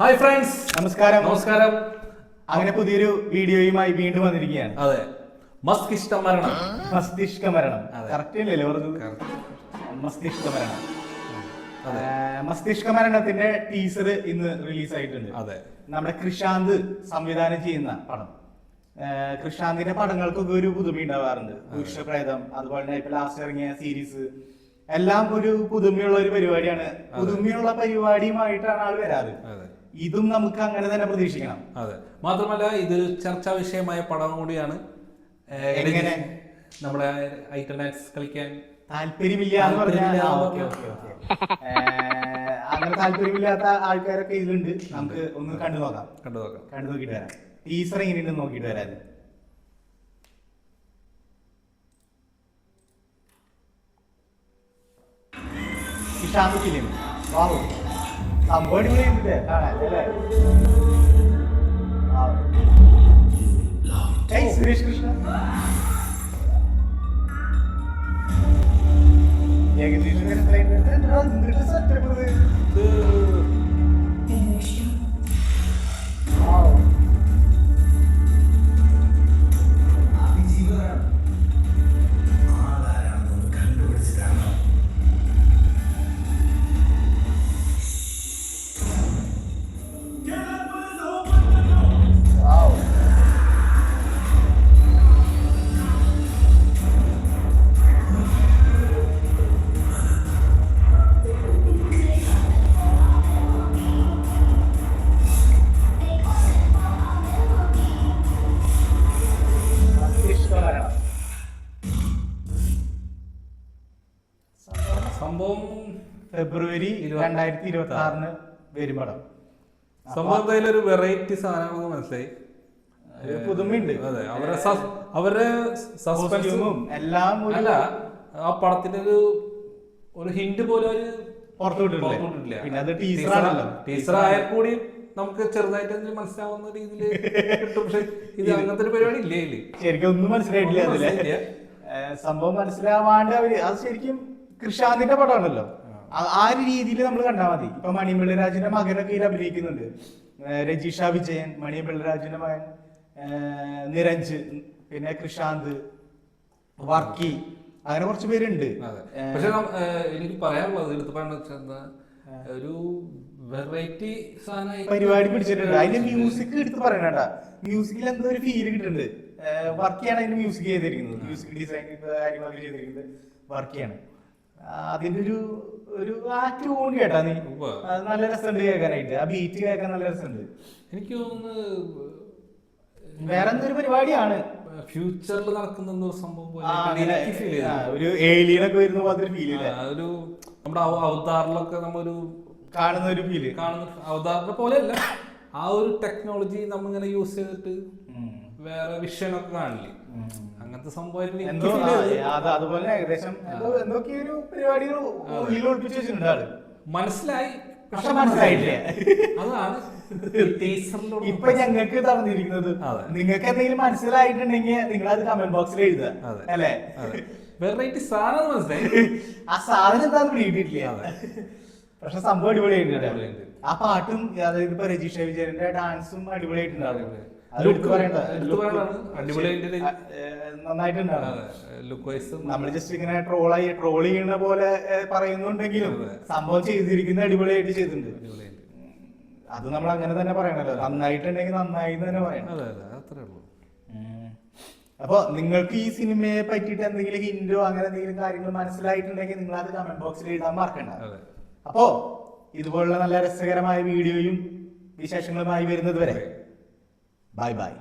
Hi friends നമസ്കാരം. നമസ്കാരം. അങ്ങനെ പുതിയൊരു വീഡിയോയുമായി വീണ്ടും വന്നിരിക്കുകയാണ്. അതെ. മസ്തിഷ്ക മരണം. മസ്തിഷ്ക മരണം. കറക്റ്റ് അല്ലല്ലോ പറഞ്ഞത്? മസ്തിഷ്ക മരണം. മസ്തിഷ്ക മരണത്തിന്റെ ടീസർ ഇന്ന് റിലീസ് ആയിട്ടുണ്ട് അതെ. നമ്മുടെ കൃഷാന്ത് സംവിധാനം ചെയ്യുന്ന പടം. കൃഷാന്തിന്റെ പടങ്ങൾക്കൊക്കെ ഒരു പുതുമ ഉണ്ടാവാറുണ്ട്. പുരുഷപ്രേതം അതുപോലെ തന്നെ ഇപ്പൊ ലാസ്റ്റ് ഇറങ്ങിയ സീരീസ് എല്ലാം ഒരു പുതുമയുള്ള ഒരു പരിപാടിയാണ്. പുതുമയുള്ള പരിപാടിയുമായിട്ടാണ് ആൾ വരാറ്. ഇതും നമുക്ക് അങ്ങനെ തന്നെ പ്രതീക്ഷിക്കണം. അതെ. മാത്രമല്ല ഇത് ചർച്ചാ വിഷയമായ പടം കൂടിയാണ്. എങ്ങനെ? നമ്മുടെ കളിക്കാൻ താല്പര്യമില്ല എന്ന് പറഞ്ഞാൽ. അങ്ങനെ താല്പര്യമില്ലാത്ത ആൾക്കാരൊക്കെ ഇതിലുണ്ട്. നമുക്ക് ഒന്ന് കണ്ടു നോക്കാം. കണ്ടു നോക്കാം. കണ്ടു നോക്കിട്ട് വരാം. ടീച്ചർ എങ്ങനെയുണ്ടെന്ന് നോക്കിയിട്ട് വരാം ഇഷ്ടാമിക്കില്ലേ വാവ് സംഭവം അടിപൊളിയുണ്ട് കാണാൻ അല്ലേ വാവ്. ഏയ് സുരേഷ് കൃഷ്ണ ഏകദേശം എത്രയുണ്ട്? എന്താ എന്തൊരു setup സംഭവം ഫെബ്രുവരി രണ്ടായിരത്തി ഇരുപത്തി ആറിന് വരും പടം സംഭവം എന്തായാലും ഒരു വെറൈറ്റി സാധനമാണെന്ന് മനസ്സിലായി. പുതുമുണ്ട് പുതുമയുണ്ട്. അതെ അവരെ അവരുടെ സസ്പെൻസും എല്ലാം അല്ല ആ പടത്തിന്റെ ഒരു ഒരു ഹിന്റ് പോലെ ഒരു പുറത്തു വിട്ടിട്ടില്ല പുറത്തുവിട്ടിട്ടില്ല. പിന്നെ അത് ടീസർ ടീച്ചറാണല്ലോ ടീച്ചർ ആയാൽ കൂടി നമുക്ക് ചെറുതായിട്ട് മനസ്സിലാവുന്ന രീതിയിൽ കിട്ടും. പക്ഷെ ഇത് അങ്ങനത്തെ ഒരു പരിപാടി ഇല്ലേ ശരിക്കും ഒന്നും മനസ്സിലായിട്ടില്ല സംഭവം മനസ്സിലാവാണ്ട് അവർ അത് ശരിക്കും കൃഷാന്തിന്റെ പടമാണല്ലോ. ആ- ആ ഒരു രീതിയിൽ നമ്മൾ കണ്ടാൽ മതി. ഇപ്പൊ മണി പിള്ളരാജിന്റെ മകനൊക്കെ ഇതിൽ അഭിനയിക്കുന്നുണ്ട്. രജീഷ വിജയൻ മണി പിള്ളരാജിന്റെ മകൻ നിരഞ്ജ് പിന്നെ കൃഷാന്ത് വർക്കി അങ്ങനെ കുറച്ച് പേരുണ്ട്. പക്ഷെ എനിക്ക് പറയാനുള്ളത് എടുത്ത് ഒരു വെറൈറ്റി പരിപാടി പിടിച്ചിട്ടുണ്ട്. അതിന്റെ മ്യൂസിക് എടുത്ത് പറയണ മ്യൂസിക്കിൽ എന്തോ ഒരു ഫീൽ കിട്ടുന്നുണ്ട്. വർക്കിയാണ് അതിന്റെ മ്യൂസിക് ചെയ്തിരിക്കുന്നത്. മ്യൂസിക് ഡിസൈൻ കാര്യങ്ങളൊക്കെ ചെയ്തിരിക്കുന്നത്. വർക്കിയാണ്. അതിന്റെ ഒരു ഒരു ആ ട്യൂൺ കേട്ടാ നീ. നല്ല രസമുണ്ട് കേൾക്കാനായിട്ട്. ആ ബീറ്റ് കേൾക്കാൻ നല്ല രസമുണ്ട്. എനിക്ക് തോന്നുന്നു വേറെ എന്തൊരു പരിപാടിയാണ്? ഫ്യൂച്ചറിൽ നടക്കുന്ന ഒരു സംഭവം ഒരു ഏലിയനൊക്കെ വരുന്ന പോലത്തെ ഫീൽ ഒരു നമ്മുടെ അവ- അവതാറിലൊക്കെ നമ്മൊരു കാണുന്ന ഒരു ഫീൽ കാണുന്ന അവതാറിനെ പോലെയല്ല. ആ ഒരു ടെക്നോളജി നമ്മിങ്ങനെ യൂസ് ചെയ്തിട്ട് വേറെ വിഷനൊക്കെ കാണില്ലേ? അങ്ങനത്തെ സംഭവം എന്തോ അത് അതുപോലെ ഏകദേശം എന്തോ എന്തൊക്കെയൊരു പരിപാടികൾ ഉള്ളിൽ ഒളിപ്പിച്ച് വെച്ചിട്ടുണ്ട് ആൾ. മനസ്സിലായി. പക്ഷെ മനസ്സിലായിട്ടില്ല. അതാണ് ഇപ്പൊ ഞങ്ങൾക്ക് തന്നിരിക്കുന്നത്. നിങ്ങൾക്ക് എന്തെങ്കിലും മനസ്സിലായിട്ടുണ്ടെങ്കിൽ നിങ്ങൾ അത് കമന്റ് ബോക്സിൽ എഴുതുക. അല്ലേ? വെറൈറ്റി സാധനം മനസ്സിലായി. ആ സാധനം എന്താണെന്ന് പിടിയിട്ടില്ല. പക്ഷെ സംഭവം അടിപൊളിയായിട്ടുണ്ട് ആ പാട്ടും അതായത് ഇപ്പൊ രജീഷ് വിജയന്റെ ഡാൻസും അടിപൊളിയായിട്ടുണ്ടായിരുന്നു നമ്മൾ ജസ്റ്റ് ഇങ്ങനെ ട്രോളായി ട്രോൾ ചെയ്യുന്ന പോലെ പറയുന്നുണ്ടെങ്കിലും സംഭവം ചെയ്തിരിക്കുന്ന അടിപൊളിയായിട്ട് ചെയ്തിട്ടുണ്ട്. അത് നമ്മൾ അങ്ങനെ തന്നെ പറയണല്ലോ. നന്നായിട്ടുണ്ടെങ്കിൽ നന്നായി തന്നെ പറയണം. അപ്പൊ നിങ്ങൾക്ക് ഈ സിനിമയെ പറ്റിയിട്ട് എന്തെങ്കിലും ഹിന്റോ അങ്ങനെ എന്തെങ്കിലും കാര്യങ്ങൾ മനസ്സിലായിട്ടുണ്ടെങ്കിൽ നിങ്ങൾ അത് കമന്റ് ബോക്സിൽ എഴുതാൻ മറക്കണ്ട. അപ്പോ ഇതുപോലുള്ള നല്ല രസകരമായ വീഡിയോയും വിശേഷങ്ങളുമായി വരുന്നത് വരെ. Bye bye